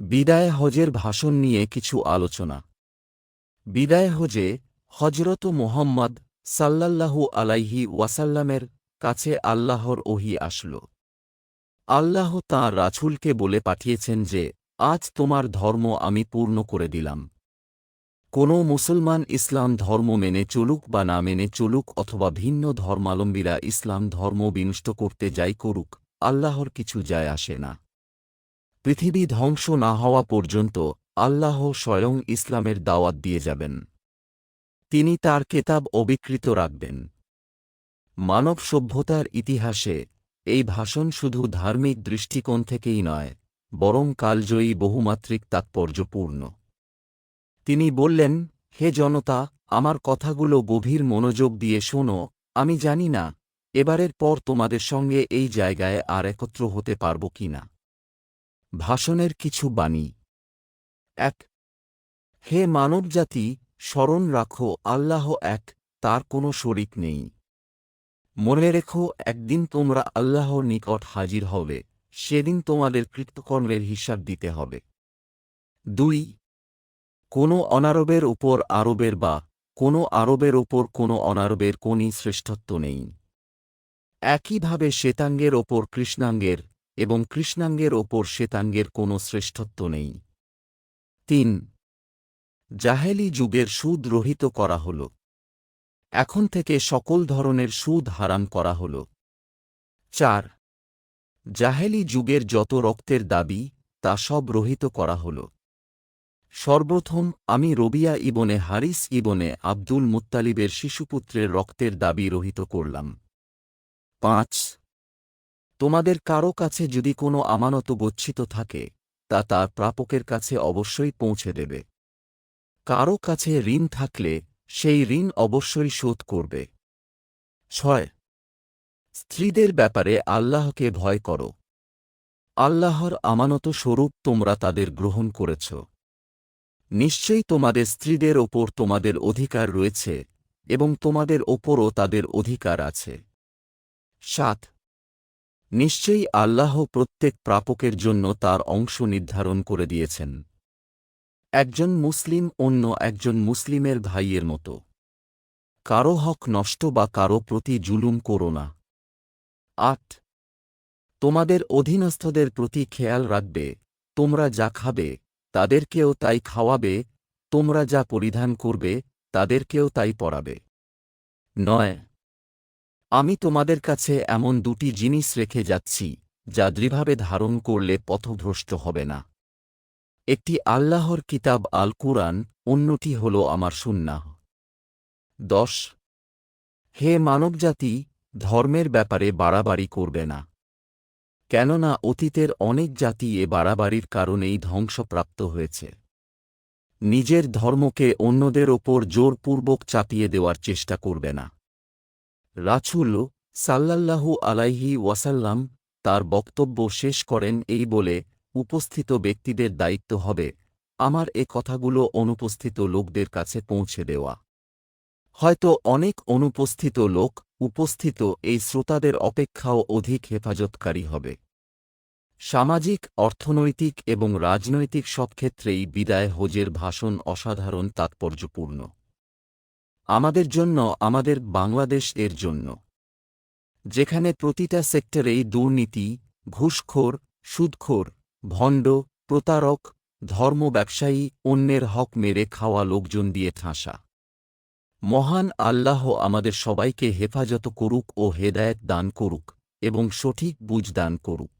বিদায় হজের ভাষণ নিয়ে কিছু আলোচনা। বিদায় হজে হজরত মোহাম্মদ সাল্লাল্লাহু আলাইহি ওয়াসাল্লামের কাছে আল্লাহর ওহি আসল। আল্লাহ তাঁর রাছুলকে বলে পাঠিয়েছেন যে, আজ তোমার ধর্ম আমি পূর্ণ করে দিলাম। কোনো মুসলমান ইসলাম ধর্ম মেনে চলুক বা না মেনে চলুক অথবা ভিন্ন ধর্মালম্বীরা ইসলাম ধর্ম বিনষ্ট করতে যাই করুক, আল্লাহর কিছু যায় আসে না। পৃথিবী ধ্বংস না হওয়া পর্যন্ত আল্লাহ স্বয়ং ইসলামের দাওয়াত দিয়ে যাবেন। তিনি তার কেতাব অবিকৃত রাখবেন। মানব সভ্যতার ইতিহাসে এই ভাষণ শুধু ধার্মিক দৃষ্টিকোণ থেকেই নয়, বরং কালজয়ী বহুমাত্রিক তাৎপর্যপূর্ণ। তিনি বললেন, হে জনতা, আমার কথাগুলো গভীর মনোযোগ দিয়ে শোনো, আমি জানি না, এবারের পর তোমাদের সঙ্গে এই জায়গায় আর একত্র হতে পারব কি না ভাষণের কিছু বাণী। এক, হে মানবজাতি, স্মরণ রাখো, আল্লাহ এক, তার কোনো শরিক নেই। মনে রেখো, একদিন তোমরা আল্লাহর নিকট হাজির হবে, সেদিন তোমাদের কৃতকর্মের হিসাব দিতে হবে। দুই, কোনো অনারবের উপর আরবের বা কোনো আরবের ওপর কোনো অনারবের কোনই শ্রেষ্ঠত্ব নেই। একইভাবে শ্বেতাঙ্গের ওপর কৃষ্ণাঙ্গের এবং কৃষ্ণাঙ্গের ওপর শ্বেতাঙ্গের কোনো শ্রেষ্ঠত্ব নেই। তিন, জাহেলি যুগের সুদ রহিত করা হল। এখন থেকে সকল ধরনের সুদ হারাম করা হল। চার, জাহেলি যুগের যত রক্তের দাবি, তা সব রহিত করা হল। সর্বপ্রথম আমি রবিয়া ইবনে হারিস ইবনে আব্দুল মুত্তালিবের শিশুপুত্রের রক্তের দাবি রহিত করলাম। পাঁচ তোমাদের কারও কাছে যদি কোনো আমানত গচ্ছিত থাকে, তা তার প্রাপকের কাছে অবশ্যই পৌঁছে দেবে। কারও কাছে ঋণ থাকলে, সেই ঋণ অবশ্যই শোধ করবে। ছয়, স্ত্রীদের ব্যাপারে আল্লাহকে ভয় করো। আল্লাহর আমানত স্বরূপ তোমরা তাদের গ্রহণ করেছ। নিশ্চয়ই তোমাদের স্ত্রীদের ওপর তোমাদের অধিকার রয়েছে এবং তোমাদের ওপরও তাদের অধিকার আছে। সাত নিশ্চয়ই আল্লাহ প্রত্যেক প্রাপকের জন্য তার অংশ নির্ধারণ করে দিয়েছেন। একজন মুসলিম অন্য একজন মুসলিমের ভাইয়ের মতো। কারও হক নষ্ট বা কারও প্রতি জুলুম করো না। আট, তোমাদের অধীনস্থদের প্রতি খেয়াল রাখবে, তোমরা যা খাবে, তাদেরকেও তাই খাওয়াবে, তোমরা যা পরিধান করবে, তাদেরকেও তাই পরাবে। নয় আমি তোমাদের কাছে এমন দুটি জিনিস রেখে যাচ্ছি, যা দৃঢ়ভাবে ধারণ করলে পথভ্রষ্ট হবে না। একটি আল্লাহর কিতাব আল কুরআন অন্যটি হল আমার সুন্নাহ। দশ, হে মানবজাতি, ধর্মের ব্যাপারে বাড়াবাড়ি করবে না। কেননা অতীতের অনেক জাতি এ বাড়াবাড়ির কারণেই ধ্বংসপ্রাপ্ত হয়েছে। নিজের ধর্মকে অন্যদের ওপর জোরপূর্বক চাপিয়ে দেওয়ার চেষ্টা করবে না। রাছুল সাল্লাল্লাহু আলাইহি ওয়াসাল্লাম তার বক্তব্য শেষ করেন এই বলে উপস্থিত ব্যক্তিদের দায়িত্ব হবে, আমার এ কথাগুলো অনুপস্থিত লোকদের কাছে পৌঁছে দেওয়া। হয়তো অনেক অনুপস্থিত লোক উপস্থিত এই শ্রোতাদের অপেক্ষাও অধিক হেফাজতকারী হবে। সামাজিক, অর্থনৈতিক এবং রাজনৈতিক সব ক্ষেত্রেই বিদায় হোজের ভাষণ অসাধারণ তাৎপর্যপূর্ণ। আমাদের জন্য, আমাদের বাংলাদেশ এর জন্য। যেখানে প্রতিটা সেক্টরেই দুর্নীতি, ঘুষখোর, সুদখোর, ভণ্ড, প্রতারক, ধর্ম ব্যবসায়ী, অন্যের হক মেরে খাওয়া লোকজন দিয়ে ঠাঁসা। মহান আল্লাহ আমাদের সবাইকে হেফাজত করুক ও হেদায়েত দান করুক এবং সঠিক বুঝ দান করুক।